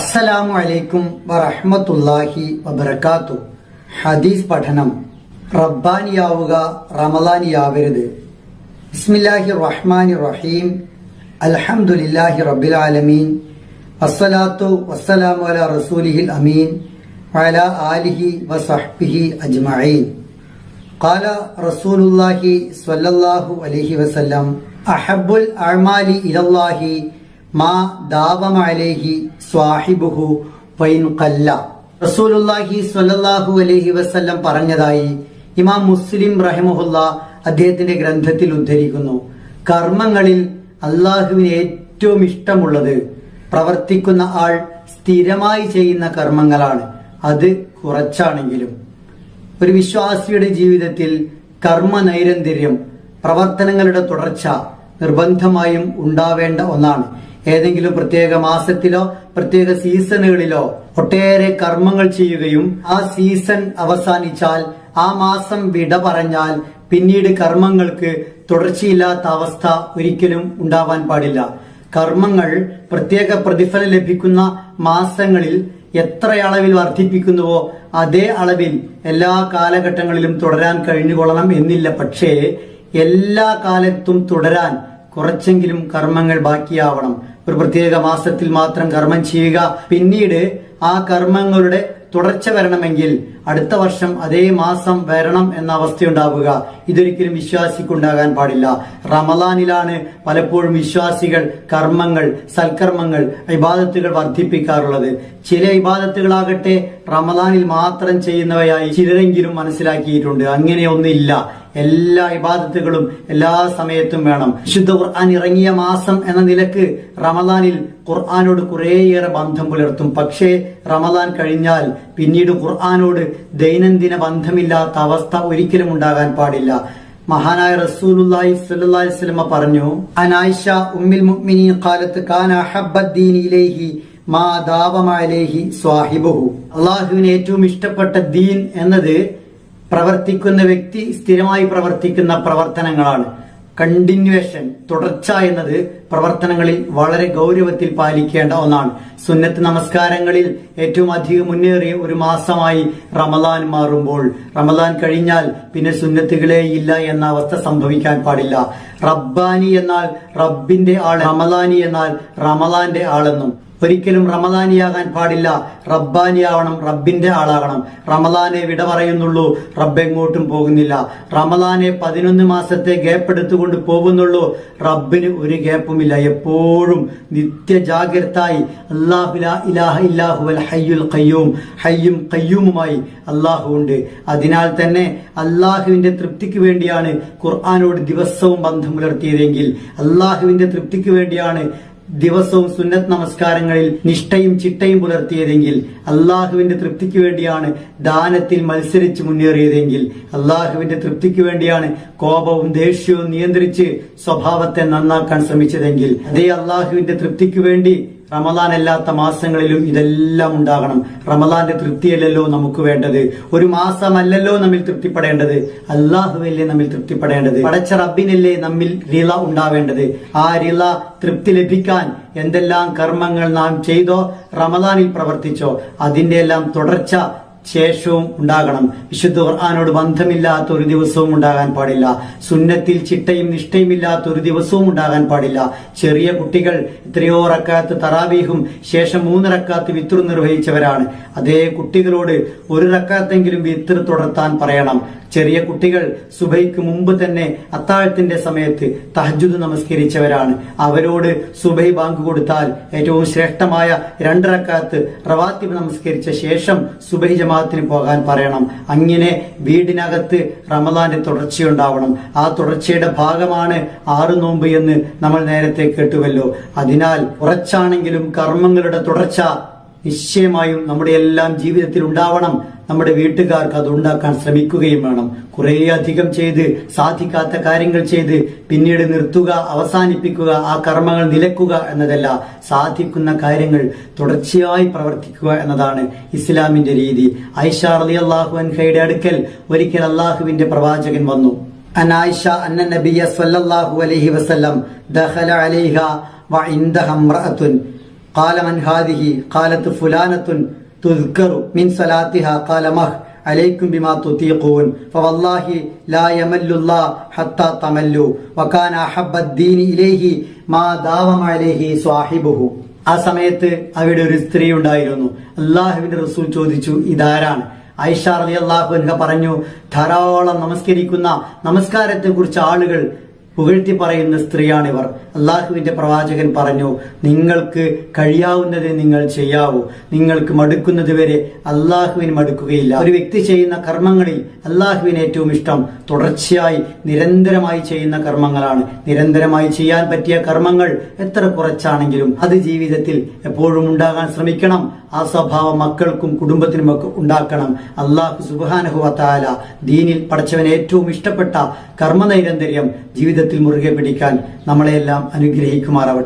അസ്സലാമു അലൈക്കും വറഹ്മത്തുള്ളാഹി വബറകാത്തു ഹദീസ് പഠനം റബ്ബാനിയാവുക റമലാനിയാവരുത് ബിസ്മില്ലാഹി റഹ്മാനി റഹീം അൽഹംദുലില്ലാഹി റബ്ബിൽ ആലമീൻ വസ്സലാത്തു വസ്സലാമു അലാ റസൂലിഹിൽ അമീൻ വഅലാ ആലിഹി വസഹ്ബിഹി അജ്മഈൻ قال رسول الله صلى الله عليه وسلم أحب الأعمال إلى الله മാ ദാവമലേഹി സ്വാഹിബുഹു വൈൻ കല്ല. റസൂലുല്ലാഹി സ്വല്ലല്ലാഹു അലൈഹി വസല്ലം പറഞ്ഞതായി ഇമാം മുസ്ലിം റഹിമുഹുല്ല അദ്ദേഹത്തിന്റെ ഗ്രന്ഥത്തിൽ ഉദ്ധരിക്കുന്നു. കർമ്മങ്ങളിൽ അള്ളാഹുവിന് ഏറ്റവും ഇഷ്ടമുള്ളത് പ്രവർത്തിക്കുന്ന ആൾ സ്ഥിരമായി ചെയ്യുന്ന കർമ്മങ്ങളാണ്. അത് കുറച്ചാണെങ്കിലും. ഒരു വിശ്വാസിയുടെ ജീവിതത്തിൽ കർമ്മ നൈരന്തര്യം പ്രവർത്തനങ്ങളുടെ തുടർച്ച നിർബന്ധമായും ഉണ്ടാവേണ്ട ഒന്നാണ്. ഏതെങ്കിലും പ്രത്യേക മാസത്തിലോ പ്രത്യേക സീസണുകളിലോ ഒട്ടേറെ കർമ്മങ്ങൾ ചെയ്യുകയും ആ സീസൺ അവസാനിച്ചാൽ ആ മാസം വിട പറഞ്ഞാൽ പിന്നീട് കർമ്മങ്ങൾക്ക് തുടർച്ചയില്ലാത്ത അവസ്ഥ ഒരിക്കലും ഉണ്ടാവാൻ പാടില്ല. കർമ്മങ്ങൾ പ്രത്യേക പ്രതിഫലം ലഭിക്കുന്ന മാസങ്ങളിൽ എത്ര അളവിൽ വർദ്ധിപ്പിക്കുന്നുവോ അതേ അളവിൽ എല്ലാ കാലഘട്ടങ്ങളിലും തുടരാൻ കഴിഞ്ഞുകൊള്ളണം എന്നില്ല. പക്ഷേ എല്ലാ കാലത്തും തുടരാൻ കുറച്ചെങ്കിലും കർമ്മങ്ങൾ ബാക്കിയാവണം. ഒരു പ്രത്യേക മാസത്തിൽ മാത്രം കർമ്മം ചെയ്യുക. പിന്നീട് ആ കർമ്മങ്ങളുടെ തുടർച്ച വരണമെങ്കിൽ അടുത്ത വർഷം അതേ മാസം വരണം എന്ന അവസ്ഥയുണ്ടാവുക. ഇതൊരിക്കലും വിശ്വാസിക്കുണ്ടാകാൻ പാടില്ല. റമലാനിലാണ് പലപ്പോഴും വിശ്വാസികൾ കർമ്മങ്ങൾ സൽക്കർമ്മങ്ങൾ ഇബാദത്തുകൾ വർദ്ധിപ്പിക്കാറുള്ളത്. ചില ഇബാദത്തുകളാകട്ടെ റമലാനിൽ മാത്രം ചെയ്യുന്നവയായി ചിലരെങ്കിലും മനസ്സിലാക്കിയിട്ടുണ്ട്. അങ്ങനെയൊന്നില്ല എല്ലാ ഇബാദത്തുകളും എല്ലാ സമയത്തും വേണം. വിശുദ്ധ ഖുർആൻ ഇറങ്ങിയ മാസം എന്ന നിലയ്ക്ക് റമദാനിൽ ഖുർആാനോട് കുറേയേറെ ബന്ധം പുലർത്തും. പക്ഷേ റമദാൻ കഴിഞ്ഞാൽ പിന്നീട് ഖുർആാനോട് ദൈനംദിന ബന്ധമില്ലാത്ത അവസ്ഥ ഒരിക്കലും ഉണ്ടാകാൻ പാടില്ല. മഹാനായ റസൂലുള്ളാഹി സ്വല്ലല്ലാഹി അലൈഹി വസല്ലം പറഞ്ഞു അനായിഷ ഉമ്മിൽ മുഅ്മിനീൻ ഖാലത്ത് കാന അഹബ്ബദ്ദീൻ ഇലൈഹി മാ ദാവമ അലൈഹി സ്വാഹിബുഹു. അള്ളാഹുവിന് ഏറ്റവും ഇഷ്ടപ്പെട്ട ദീൻ എന്നത് പ്രവർത്തിക്കുന്ന വ്യക്തി സ്ഥിരമായി പ്രവർത്തിക്കുന്ന പ്രവർത്തനങ്ങളാണ്. കണ്ടിന്യൂവേഷൻ തുടർച്ച എന്നത് പ്രവർത്തനങ്ങളിൽ വളരെ ഗൗരവത്തിൽ പാലിക്കേണ്ട ഒന്നാണ്. സുന്നത്ത് നമസ്കാരങ്ങളിൽ ഏറ്റവും അധികം മുന്നേറിയ ഒരു മാസമായി റമദാൻ മാറുമ്പോൾ റമദാൻ കഴിഞ്ഞാൽ പിന്നെ സുന്നത്തുകളെ ഇല്ല എന്ന അവസ്ഥ സംഭവിക്കാൻ പാടില്ല. റബ്ബാനി എന്നാൽ റബ്ബിന്റെ ആൾ റമദാനി എന്നാൽ റമദാന്റെ ആളെന്നും ഒരിക്കലും റമദാനിയാകാൻ പാടില്ല. റബ്ബാനിയാവണം റബ്ബിന്റെ ആളാകണം. റമദാനെ വിട പറയുന്നുള്ളൂ റബ്ബ് എങ്ങോട്ടും പോകുന്നില്ല. റമദാനെ പതിനൊന്ന് മാസത്തെ ഗ്യാപ്പ് എടുത്തുകൊണ്ട് പോകുന്നുള്ളൂ റബ്ബിന് ഒരു ഗ്യാപ്പുമില്ല എപ്പോഴും നിത്യജാഗ്രതായി ജാഗ്രതായി ഇല്ലാഹു ഹയ്യുൽ ഖയ്യൂം. ഹയ്യും ഖയ്യൂമുമായി അള്ളാഹു ഉണ്ട്. അതിനാൽ തന്നെ അള്ളാഹുവിന്റെ തൃപ്തിക്ക് വേണ്ടിയാണ് ഖുർആാനോട് ദിവസവും ബന്ധം പുലർത്തിയതെങ്കിൽ അള്ളാഹുവിന്റെ തൃപ്തിക്ക് വേണ്ടിയാണ് ദിവസവും സുന്നത്ത് നമസ്കാരങ്ങളിൽ നിഷ്ഠയും ചിട്ടയും പുലർത്തിയതെങ്കിൽ അള്ളാഹുവിന്റെ തൃപ്തിക്ക് വേണ്ടിയാണ് ദാനത്തിൽ മത്സരിച്ച് മുന്നേറിയതെങ്കിൽ അള്ളാഹുവിന്റെ തൃപ്തിക്ക് വേണ്ടിയാണ് കോപവും ദേഷ്യവും നിയന്ത്രിച്ച് സ്വഭാവത്തെ നന്നാക്കാൻ ശ്രമിച്ചതെങ്കിൽ അതേ അള്ളാഹുവിന്റെ തൃപ്തിക്ക് വേണ്ടി റമദാൻ അല്ലാത്ത മാസങ്ങളിലും ഇതെല്ലാം ഉണ്ടാകണം. റമദാന്റെ തൃപ്തിയല്ലല്ലോ നമുക്ക് വേണ്ടത്. ഒരു മാസമല്ലല്ലോ നമ്മിൽ തൃപ്തിപ്പെടേണ്ടത്. അള്ളാഹുവല്ലേ നമ്മിൽ തൃപ്തിപ്പെടേണ്ടത്. പടച്ച റബ്ബിനല്ലേ നമ്മിൽ റിള ഉണ്ടാവേണ്ടത്. ആ റിള തൃപ്തി ലഭിക്കാൻ എന്തെല്ലാം കർമ്മങ്ങൾ നാം ചെയ്തോ റമദാനിൽ പ്രവർത്തിച്ചോ അതിന്റെ എല്ലാം തുടർച്ച ശേഷവും ഉണ്ടാകണം. വിശുദ്ധ ഖുർആാനോട് ബന്ധമില്ലാത്ത ഒരു ദിവസവും ഉണ്ടാകാൻ പാടില്ല. സുന്നത്തിൽ ചിട്ടയും നിഷ്ഠയും ഇല്ലാത്ത ഒരു ദിവസവും ഉണ്ടാകാൻ പാടില്ല. ചെറിയ കുട്ടികൾ എത്രയോ റക്കാത്ത് തറാബീഹും ശേഷം മൂന്ന് റക്കാത്ത് വിത്ര നിർവഹിച്ചവരാണ്. അതേ കുട്ടികളോട് ഒരു റക്കാത്തെങ്കിലും വിത്ര തുടർത്താൻ പറയണം. ചെറിയ കുട്ടികൾ സുബൈക്ക് മുമ്പ് തന്നെ അത്താഴത്തിന്റെ സമയത്ത് തഹജുദ് നമസ്കരിച്ചവരാണ്. അവരോട് സുബൈ ബാങ്ക് കൊടുത്താൽ ഏറ്റവും ശ്രേഷ്ഠമായ രണ്ടിറക്കാത്ത് റവാത്തിബ് നമസ്കരിച്ച ശേഷം സുബൈ ജമാഅത്തിന് പോകാൻ പറയണം. അങ്ങനെ വീടിനകത്ത് റമദാന്റെ തുടർച്ചയുണ്ടാവണം. ആ തുടർച്ചയുടെ ഭാഗമാണ് ആറ് നോമ്പ് എന്ന് നമ്മൾ നേരത്തെ കേട്ടുവല്ലോ. അതിനാൽ ഉറച്ചാണെങ്കിലും കർമ്മങ്ങളുടെ തുടർച്ച നിശ്ചയമായും നമ്മുടെ എല്ലാം ജീവിതത്തിൽ ഉണ്ടാവണം. നമ്മുടെ വീട്ടുകാർക്ക് അത് ഉണ്ടാക്കാൻ ശ്രമിക്കുകയും വേണം. കുറേ അധികം ചെയ്ത് സാധിക്കാത്ത കാര്യങ്ങൾ ചെയ്ത് പിന്നീട് നിർത്തുക അവസാനിപ്പിക്കുക ആ കർമ്മങ്ങൾ നിലക്കുക എന്നതല്ല സാധിക്കുന്ന കാര്യങ്ങൾ തുടർച്ചയായി പ്രവർത്തിക്കുക എന്നതാണ് ഇസ്ലാമിന്റെ രീതി. ഐഷ അലി അള്ളാഹു അൻഹയുടെ അടുക്കൽ ഒരിക്കൽ അള്ളാഹുവിന്റെ പ്രവാചകൻ വന്നു. അനായിഷ അന്ന നബിയ സല്ലല്ലാഹു അലൈഹി വസല്ലം قال من هذه قالت فلانة تذكر من صلاتها قال مخ عليكم بما تطيقون فوالله لا يمل الله حتى تملوا وكان أحب الدين إليه ما داوم عليه صاحبه ആ സമയത്ത് അവിടെ ഒരു സ്ത്രീ ഉണ്ടായിരുന്നു അള്ളാഹുവിന്റെ റസൂൽ ചോദിച്ചു ഇതാരാണ് ഐഷ അലി അള്ളാഹു എൻക പറഞ്ഞു ധാരാളം നമസ്കരിക്കുന്ന നമസ്കാരത്തെ കുറിച്ച് ആളുകൾ പുകഴ്ത്തി പറയുന്ന സ്ത്രീയാണിവർ. അള്ളാഹുവിന്റെ പ്രവാചകൻ പറഞ്ഞു നിങ്ങൾക്ക് കഴിയാവുന്നത് നിങ്ങൾ ചെയ്യാവൂ. നിങ്ങൾക്ക് മടുക്കുന്നത് വരെ അള്ളാഹുവിന് മടുക്കുകയില്ല. ഒരു വ്യക്തി ചെയ്യുന്ന കർമ്മങ്ങളിൽ അള്ളാഹുവിന് ഏറ്റവും ഇഷ്ടം തുടർച്ചയായി നിരന്തരമായി ചെയ്യുന്ന കർമ്മങ്ങളാണ്. നിരന്തരമായി ചെയ്യാൻ പറ്റിയ കർമ്മങ്ങൾ എത്ര കുറച്ചാണെങ്കിലും അത് ജീവിതത്തിൽ എപ്പോഴും ഉണ്ടാകാൻ ശ്രമിക്കണം. ആ സ്വഭാവം മക്കൾക്കും കുടുംബത്തിനും ഒക്കെ ഉണ്ടാക്കണം. അള്ളാഹു സുബാനഹുവത്താല ദീനിൽ പഠിച്ചവന് ഏറ്റവും ഇഷ്ടപ്പെട്ട കർമ്മനൈരന്തര്യം ജീവിതത്തിൽ മുറുകെ പിടിക്കാൻ നമ്മളെല്ലാം അനുഗ്രഹിക്കുമാറാവട്ടെ.